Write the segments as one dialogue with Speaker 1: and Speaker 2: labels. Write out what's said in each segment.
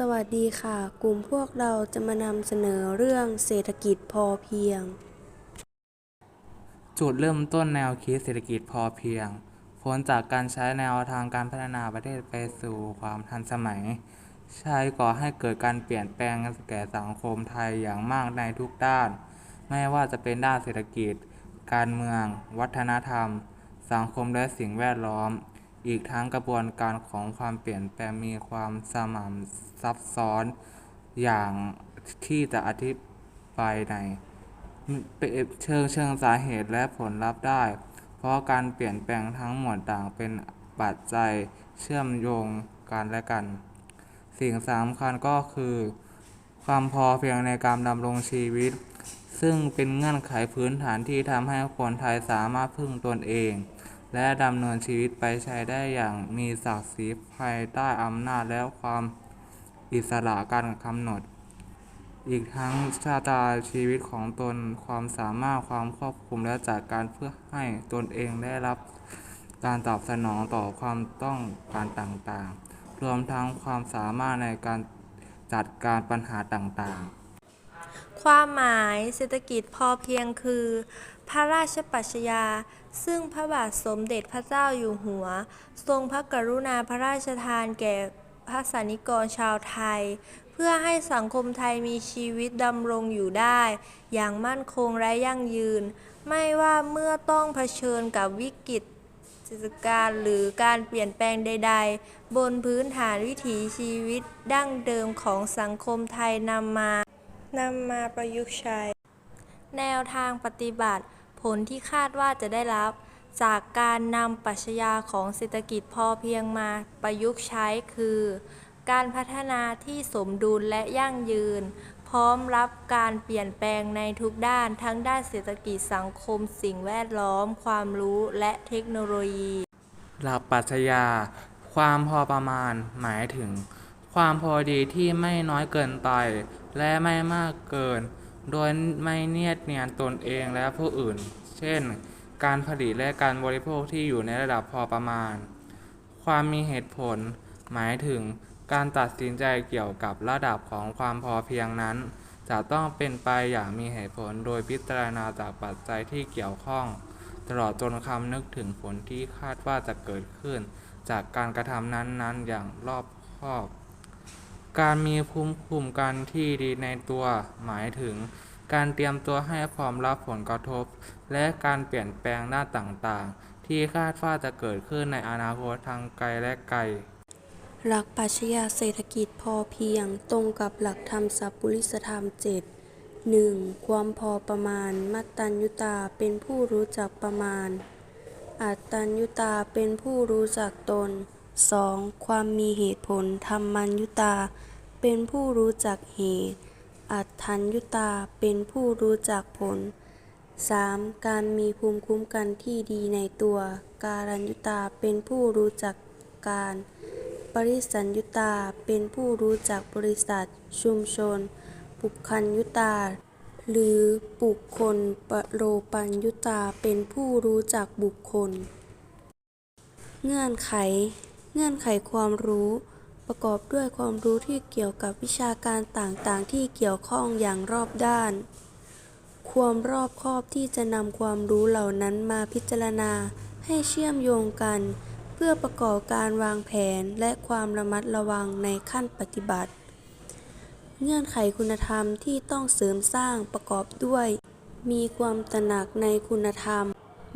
Speaker 1: สวัสดีค่ะ กลุ่มพวกเราจะมานำเสนอเรื่องเศรษฐกิจพอเพียง
Speaker 2: จุดเริ่มต้นแนวคิดเศรษฐกิจพอเพียง ผลจากการใช้แนวทางการพัฒนาประเทศไปสู่ความทันสมัย ใช้ก่อให้เกิดการเปลี่ยนแปลงแก่สังคมไทยอย่างมากในทุกด้าน ไม่ว่าจะเป็นด้านเศรษฐกิจ การเมือง วัฒนธรรม สังคมและสิ่งแวดล้อม อีกทั้งกระบวนการของความเปลี่ยนแปลงมีความสม่ำซับซ้อนอย่างที่จะอธิบายในเชิงเชิงสาเหตุและผลลัพธ์ได้ เพราะการเปลี่ยนแปลงทั้งหมดต่างเป็นปัจจัยเชื่อมโยงกันและกัน สิ่งสำคัญก็คือ ความพอเพียงในการดำรงชีวิต ซึ่งเป็นเงื่อนไขพื้นฐานที่ทำให้คนไทยสามารถพึ่งตนเอง และดำเนินชีวิตไปใช้ได้อย่างมีศักดิ์ศรีภายใต้อำนาจและความอิสระการกำหนด อีกทั้งชะตาชีวิตของตนความสามารถความครอบคุมและจัดการเพื่อให้ตนเองได้รับการตอบสนองต่อความต้องการต่างๆ รวมทั้งความสามารถในการจัดการปัญหาต่างๆ
Speaker 3: ความหมายเศรษฐกิจพอเพียงคือ พระราชปรัชญา ซึ่งพระบาทสมเด็จพระเจ้าอยู่หัว ทรงพระกรุณาพระราชทานแก่พระสานิกรชาวไทย เพื่อให้สังคมไทยมีชีวิตดำรงอยู่ได้ อย่างมั่นคงและยั่งยืน ไม่ว่าเมื่อต้องเผชิญกับวิกฤตเศรษฐการหรือการเปลี่ยนแปลงใด ๆ บนพื้นฐานวิถีชีวิตดั้งเดิมของสังคมไทยนำมา นำมาประยุกต์ใช้ แนวทางปฏิบัติ ผลที่คาดว่าจะได้รับ จากการนำปรัชญาของเศรษฐกิจพอเพียงมาประยุกต์ใช้คือ การพัฒนาที่สมดุลและยั่งยืน พร้อมรับการเปลี่ยนแปลงในทุกด้านทั้งด้านเศรษฐกิจสังคม สิ่งแวดล้อม ความรู้และเทคโนโลยี
Speaker 2: หลักปรัชญา ความพอประมาณหมายถึง ความพอดีที่ไม่น้อยเกินไป และไม่มากเกิน โดยไม่เนียดเนียนตนเองและผู้อื่น เช่น การผลิตและการบริโภคที่อยู่ในระดับพอประมาณ ความมีเหตุผล หมายถึงการตัดสินใจเกี่ยวกับระดับของความพอเพียงนั้น จะต้องเป็นไปอย่างมีเหตุผลโดยพิจารณาจากปัจจัยที่เกี่ยวข้อง ตลอดจนคำนึกถึงผลที่คาดว่าจะเกิดขึ้น จากการกระทำนั้นๆ อย่างรอบคอบ การมีภูมิคุ้มกันที่ดีในตัว หมายถึง การเตรียมตัวให้พร้อมรับผลกระทบ และการเปลี่ยนแปลงด้าต่างๆ ที่คาดว่าจะเกิดขึ้นในอนาคตทางไกลและไกล
Speaker 1: หลักปรัชญาเศรษฐกิจพอเพียงตรงกับหลักธรรมสัพพุริสธรรมเจ็ดหนึ่งความพอประมาณ มัตตัญญุตาเป็นผู้รู้จักประมาณ อัตตัญญุตาเป็นผู้รู้จักตน 2. ความมีเหตุผลธรรมัญญุตา เป็นผู้รู้จักเหตุ อัตถัญญุตาเป็นผู้รู้จักผล 3. การมีภูมิคุ้มกันที่ดีในตัว การัญญุตาเป็นผู้รู้จักการ ปริสัญญุตาเป็นผู้รู้จักบริษัท ชุมชน ปุคคัญยุตา หรือบุคคลปโรปัญยุตาเป็นผู้รู้จักบุคคล เงื่อนไข เงื่อนไขความรู้ ประกอบด้วยความรู้ที่เกี่ยวกับวิชาการต่างๆ ที่เกี่ยวข้องอย่างรอบด้าน ความรอบคอบที่จะนำความรู้เหล่านั้นมาพิจารณาให้เชื่อมโยงกัน เพื่อประกอบการวางแผนและความระมัดระวังในขั้นปฏิบัติ เงื่อนไขคุณธรรมที่ต้องเสริมสร้างประกอบด้วย มีความตระหนักในคุณธรรม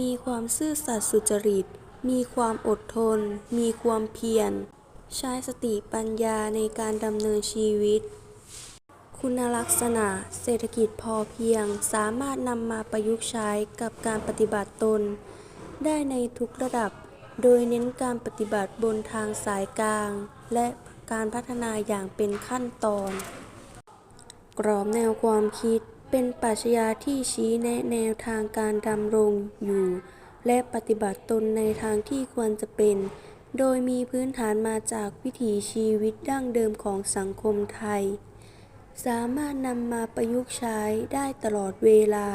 Speaker 1: มีความซื่อสัตย์สุจริต มีความอดทน มีความเพียร ใช้สติปัญญาในการดำเนินชีวิต คุณลักษณะเศรษฐกิจพอเพียงสามารถนำมาประยุกต์ใช้กับการปฏิบัติตน ได้ในทุกระดับ โดยเน้นการปฏิบัติบนทางสายกลาง และการพัฒนาอย่างเป็นขั้นตอน กรอบแนวความคิดเป็นปรัชญาที่ชี้แนะแนวทางการดำรงอยู่ และปฏิบัติตนในทางที่ควรจะเป็น โดยมีพื้นฐานมาจากวิถีชีวิตดั้งเดิมของสังคมไทย สามารถนำมาประยุกต์ใช้ได้ตลอดเวลา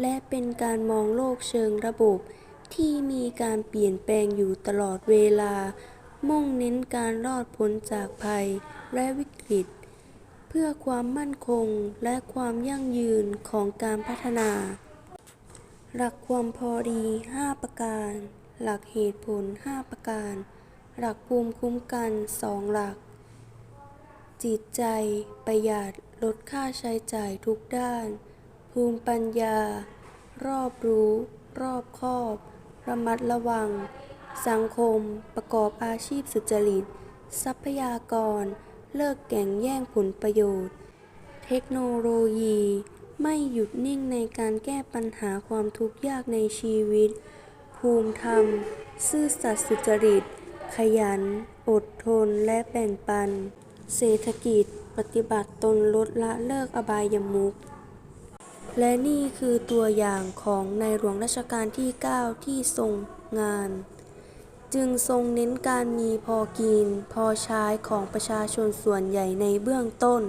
Speaker 1: และเป็นการมองโลกเชิงระบบ ที่มีการเปลี่ยนแปลงอยู่ตลอดเวลา มุ่งเน้นการรอดพ้นจากภัยและวิกฤต เพื่อความมั่นคงและความยั่งยืนของการพัฒนา หลักความพอดี 5 ประการ หลักเหตุผล 5 ประการ หลักภูมิคุ้มกัน 2 หลัก จิตใจ ประหยัด ลดค่าใช้จ่ายทุกด้าน ภูมิปัญญา รอบรู้ รอบคอบ ระมัดระวัง สังคม ประกอบอาชีพสุจริต ทรัพยากร เลิกแก่งแย่งผลประโยชน์ เทคโนโลยี ไม่หยุดนิ่งในการแก้ปัญหาความทุกข์ยากในชีวิต ภูมิธรรม ซื่อสัตย์สุจริต ขยัน อดทน และแบ่งปัน เศรษฐกิจ ปฏิบัติตนลดละเลิกอบายมุขและนี่คือตัวอย่างของในหลวงรัชกาลที่ 9 ที่ทรงงาน จึงทรงเน้นการมีพอกิน พอใช้ของประชาชนส่วนใหญ่ในเบื้องต้น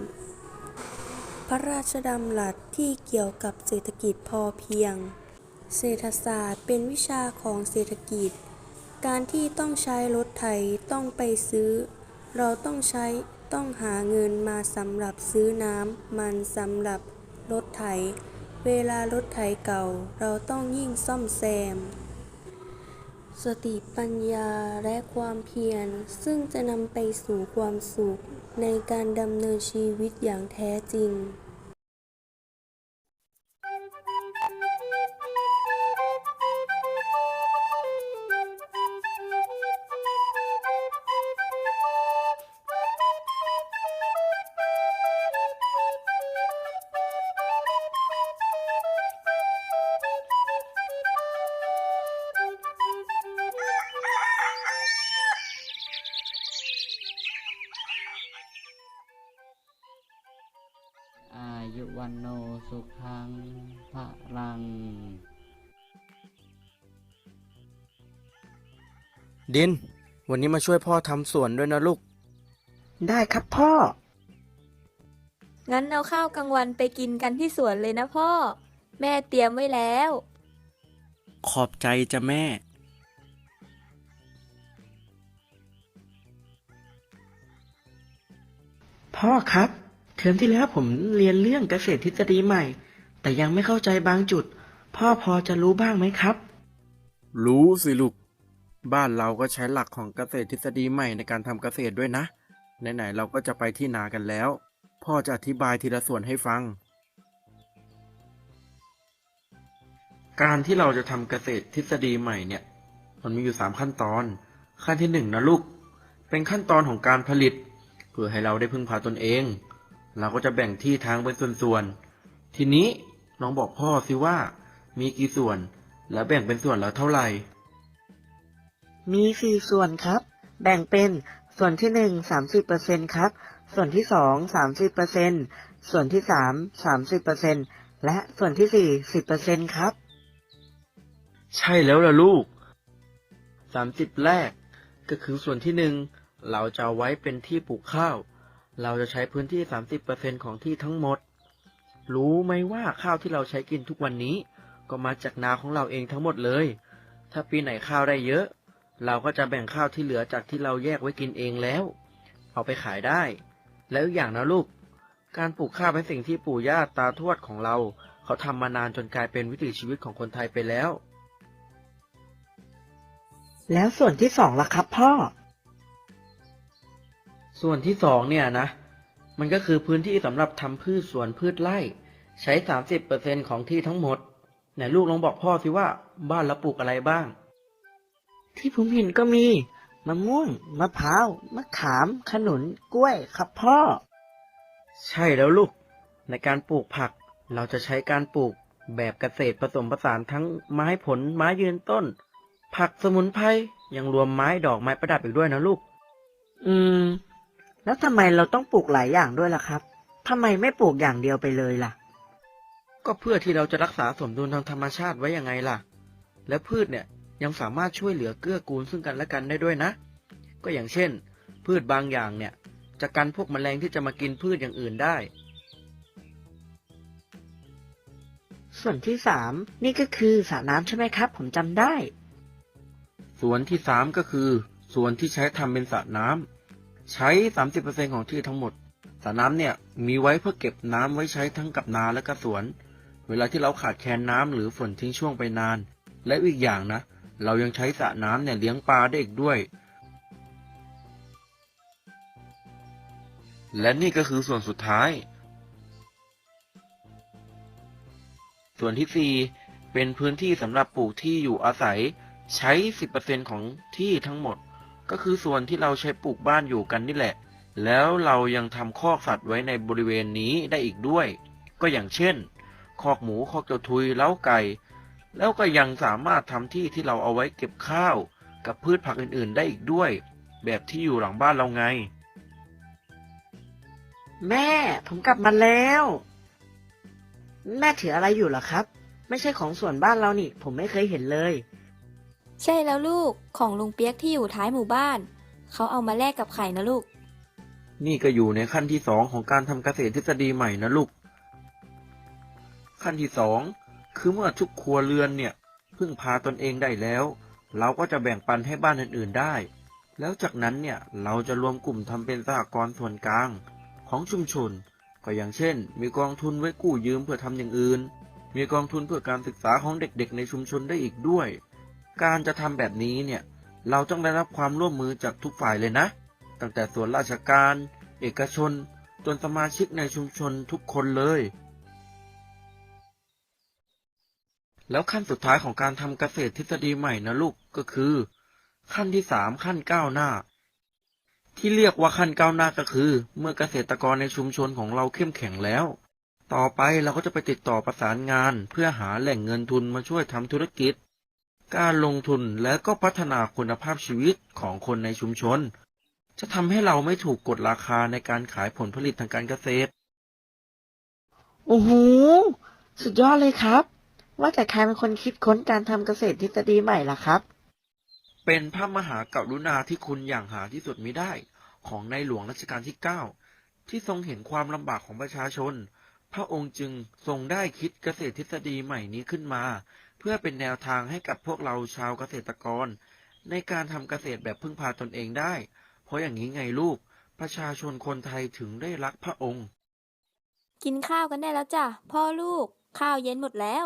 Speaker 1: ระราชดำรัสที่เกี่ยวกับเศรษฐกิจพอเพียง เศรษฐศาสตร์เป็นวิชาของเศรษฐกิจ การที่ต้องใช้รถไถต้องไปซื้อ เราต้องใช้ต้องหาเงินมาสำหรับซื้อน้ำมันสำหรับรถไถ เวลารถไถเก่า เราต้องยิ่งซ่อมแซม สติปัญญาและความเพียร ซึ่งจะนำไปสู่ความสุขในการดำเนินชีวิตอย่างแท้จริง
Speaker 4: โนสุขังพระรัง
Speaker 5: ดิน วันนี้มาช่วยพ่อทำสวนด้วยนะลูก
Speaker 6: ได้ครับพ่อ
Speaker 7: งั้นเอาข้าวกลางวันไปกินกันที่สวนเลยนะพ่อ แม่เตรียมไว้แล้ว
Speaker 5: ขอบใจจ้ะแม่
Speaker 6: พ่อครับเทอมที่แล้วผมเรียนเรื่องเกษตรทฤษฎีใหม่ แต่ยังไม่เข้าใจบางจุด พ่อพอจะรู้บ้างไหมครับ
Speaker 5: รู้สิลูก บ้านเราก็ใช้หลักของเกษตรทฤษฎีใหม่ในการทำเกษตรด้วยนะ ไหนๆเราก็จะไปที่นากันแล้ว พ่อจะอธิบายทีละส่วนให้ฟัง การที่เราจะทำเกษตรทฤษฎีใหม่เนี่ย มันมีอยู่สามขั้นตอน ขั้นที่หนึ่งนะลูก เป็นขั้นตอนของการผลิต เพื่อให้เราได้พึ่งพาตนเอง เราก็จะแบ่งที่ทางเป็นส่วนๆ ทีนี้น้องบอกพ่อสิว่า มีกี่ส่วน และแบ่งเป็นส่วนแล้วเท่าไหร่
Speaker 6: มีสี่ส่วนครับ แบ่งเป็นส่วนที่หนึ่งสามสิบเปอร์เซ็นครับ ส่วนที่สองสามสิบเปอร์เซ็นส่วนที่สามสามสิบเปอร์เซ็นและส่วนที่สี่สิบเปอร์เซ็นครับ
Speaker 5: ใช่แล้วล่ะลูกสามสิบแรก ก็คือส่วนที่หนึ่งเราจะเอาไว้เป็นที่ปลูกข้าว เราจะใช้พื้นที่สามสิบเปอร์เซ็นของที่ทั้งหมด รู้ไหมว่าข้าวที่เราใช้กินทุกวันนี้ ก็มาจากนาของเราเองทั้งหมดเลย ถ้าปีไหนข้าวได้เยอะ เราก็จะแบ่งข้าวที่เหลือจากที่เราแยกไว้กินเองแล้ว เอาไปขายได้ แล้วอย่างนะลูก การปลูกข้าวเป็นสิ่งที่ปู่ย่าตาทวดของเรา เขาทำมานานจนกลายเป็นวิถีชีวิตของคนไทยไปแล้ว
Speaker 6: แล้วส่วนที่สองล่ะครับพ่อ
Speaker 5: ส่วนที่สองเนี่ยนะ มันก็คือพื้นที่สำหรับทำพืชสวนพืชไร่ ใช้สามสิบเปอร์เซ็นของที่ทั้งหมดไหนลูกลองบอกพ่อสิว่าบ้านเราปลูกอะไรบ้าง
Speaker 6: ที่ผมเห็นก็มี มะม่วง มะพร้าว มะขาม ขนุน กล้วย ครับพ่อ
Speaker 5: ใช่แล้วลูก ในการปลูกผัก เราจะใช้การปลูกแบบเกษตรผสมผสานทั้งไม้ผลไม้ยืนต้น ผักสมุนไพรยังรวมไม้ดอกไม้ประดับอีกด้วยนะลูก
Speaker 6: อืม แล้วทำไมเราต้องปลูกหลายอย่างด้วยล่ะครับทำไมไม่ปลูกอย่างเดียวไปเลยล่ะ
Speaker 5: ก็เพื่อที่เราจะรักษาสมดุลทางธรรมชาติไว้ยังไงล่ะ และพืชเนี่ยยังสามารถช่วยเหลือเกื้อกูลซึ่งกันและกันได้ด้วยนะ ก็อย่างเช่น พืชบางอย่างเนี่ย จะกันพวกแมลงที่จะมากินพืชอย่างอื่นได้
Speaker 6: ส่วนที่สามนี่ก็คือสระน้ำใช่ไหมครับ ผมจำได้
Speaker 5: ส่วนที่สามก็คือ ส่วนที่ใช้ทำเป็นสระน้ำ ใช้ 30%ของที่ทั้งหมดสระน้ำเนี่ยมีไว้เพื่อเก็บน้ำไว้ใช้ทั้งกับนาและก็สวน เวลาที่เราขาดแคลนน้ำหรือฝนทิ้งช่วงไปนาน และอีกอย่างนะ เรายังใช้สระน้ำเนี่ยเลี้ยงปลาได้อีกด้วย และนี่ก็คือส่วนสุดท้าย ส่วนที่ 4 เป็นพื้นที่สำหรับปลูกที่อยู่อาศัยใช้ 10%ของที่ทั้งหมด ก็คือส่วนที่เราใช้ปลูกบ้านอยู่กันนี่แหละ แล้วเรายังทำคอกสัตว์ไว้ในบริเวณนี้ได้อีกด้วย ก็อย่างเช่น คอกหมูคอกเจ้าทุยเล้าไก่ แล้วก็ยังสามารถทำที่ที่เราเอาไว้เก็บข้าว กับพืชผักอื่นๆ ได้อีกด้วย แบบที่อยู่หลังบ้านเราไง
Speaker 6: แม่ ผมกลับมาแล้ว แม่ถืออะไรอยู่เหรอครับ ไม่ใช่ของส่วนบ้านเรานี่ ผมไม่เคยเห็นเลย
Speaker 7: ใช่แล้วลูกของลุงเปียกที่อยู่ท้ายหมู่บ้าน เขาเอามาแลกกับไข่นะลูก
Speaker 5: นี่ก็อยู่ในขั้นที่สองของการทำเกษตรทฤษฎีใหม่นะลูก ขั้นที่สองคือเมื่อทุกครัวเรือนเนี่ยพึ่งพาตนเองได้แล้ว เราก็จะแบ่งปันให้บ้านอื่นๆได้ แล้วจากนั้นเนี่ยเราจะรวมกลุ่มทำเป็นสหกรณ์ส่วนกลางของชุมชน ก็อย่างเช่น มีกองทุนไว้กู้ยืมเพื่อทำอย่างอื่น มีกองทุนเพื่อการศึกษาของเด็กๆ ในชุมชนได้อีกด้วย การจะทำแบบนี้เนี่ยเราต้องได้รับความร่วมมือจากทุกฝ่ายเลยนะ ตั้งแต่ส่วนราชการ เอกชน จนสมาชิกในชุมชนทุกคนเลย แล้วขั้นสุดท้ายของการทำเกษตรทฤษฎีใหม่นะลูกก็คือ ขั้นที่สามขั้นก้าวหน้า ที่เรียกว่าขั้นก้าวหน้าก็คือ เมื่อเกษตรกรในชุมชนของเราเข้มแข็งแล้ว ต่อไปเราก็จะไปติดต่อประสานงาน เพื่อหาแหล่งเงินทุนมาช่วยทำธุรกิจ การลงทุนและก็พัฒนาคุณภาพชีวิตของคนในชุมชน จะทำให้เราไม่ถูกกดราคาในการขายผลผลิตทางการเกษตร
Speaker 6: โอ้โห สุดยอดเลยครับ ว่าแต่ใครเป็นคนคิดค้นการทำเกษตรทฤษฎีใหม่ล่ะครับ
Speaker 5: เป็นพระมหากรุณาธิคุณอย่างหาที่สุดมิได้ของในหลวงรัชกาลที่ 9 ที่ทรงเห็นความลำบากของประชาชน พระองค์จึงทรงได้คิดเกษตรทฤษฎีใหม่นี้ขึ้นมาเพื่อเป็นแนวทางให้กับพวกเราชาวเกษตรกร ในการทำเกษตรแบบพึ่งพาตนเองได้ เพราะอย่างนี้ไงลูก ประชาชนคนไทยถึงได้รักพระองค์
Speaker 7: กินข้าวกันได้แล้วจ้ะพ่อลูก ข้าวเย็นหมดแล้ว